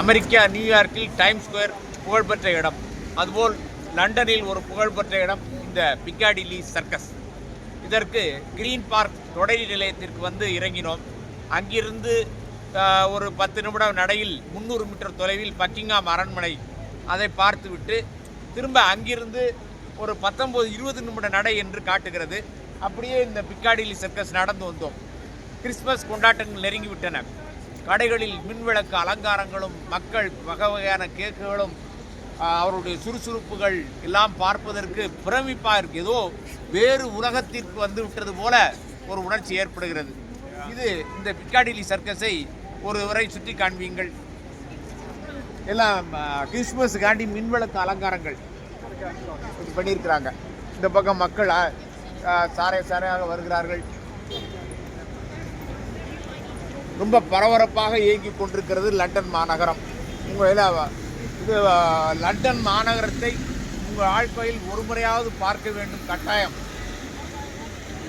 America நியூயார்க்கில் time square புகழ்பெற்ற இடம். அதுபோல் லண்டனில் ஒரு புகழ்பெற்ற இடம் இந்த பிக்காடிலி சர்க்கஸ். இதற்கு கிரீன் பார்க் தொடரி நிலையத்திற்கு வந்து இறங்கினோம். அங்கிருந்து ஒரு பத்து நிமிடம் நடையில் முந்நூறு மீட்டர் தொலைவில் பக்கிங்காம் அரண்மனை அதை பார்த்துவிட்டு திரும்ப அங்கிருந்து ஒரு பத்தொம்போது இருபது நிமிட நடை என்று காட்டுகிறது. அப்படியே இந்த பிக்காடிலி சர்க்கஸ் நடந்து வந்தோம். கிறிஸ்மஸ் கொண்டாட்டங்கள் நெருங்கிவிட்டன. கடைகளில் மின்விளக்கு அலங்காரங்களும் மக்கள் வகை வகையான கேக்குகளும் அவருடைய சுறுசுறுப்புகள் எல்லாம் பார்ப்பதற்கு பிரமிப்பாக இருக்கு. ஏதோ வேறு உலகத்திற்கு வந்து விட்டது போல ஒரு உணர்ச்சி ஏற்படுகிறது. இது இந்த பிக்காடிலி சர்க்கஸை ஒரு வரை சுற்றி காண்பீங்கள். எல்லாம் ஆஹ், கிறிஸ்மஸுக்காண்டி மின்விளக்கு அலங்காரங்கள் பண்ணியிருக்கிறாங்க. இந்த பக்கம் மக்கள் சாரை சாரையாக வருகிறார்கள். ரொம்ப பரபரப்பாக இயங்கிக் கொண்டிருக்கிறது லண்டன் மாநகரம். உங்கள் இது லண்டன் மாநகரத்தை உங்கள் வாழ்க்கையில் ஒரு முறையாவது பார்க்க வேண்டும் கட்டாயம்.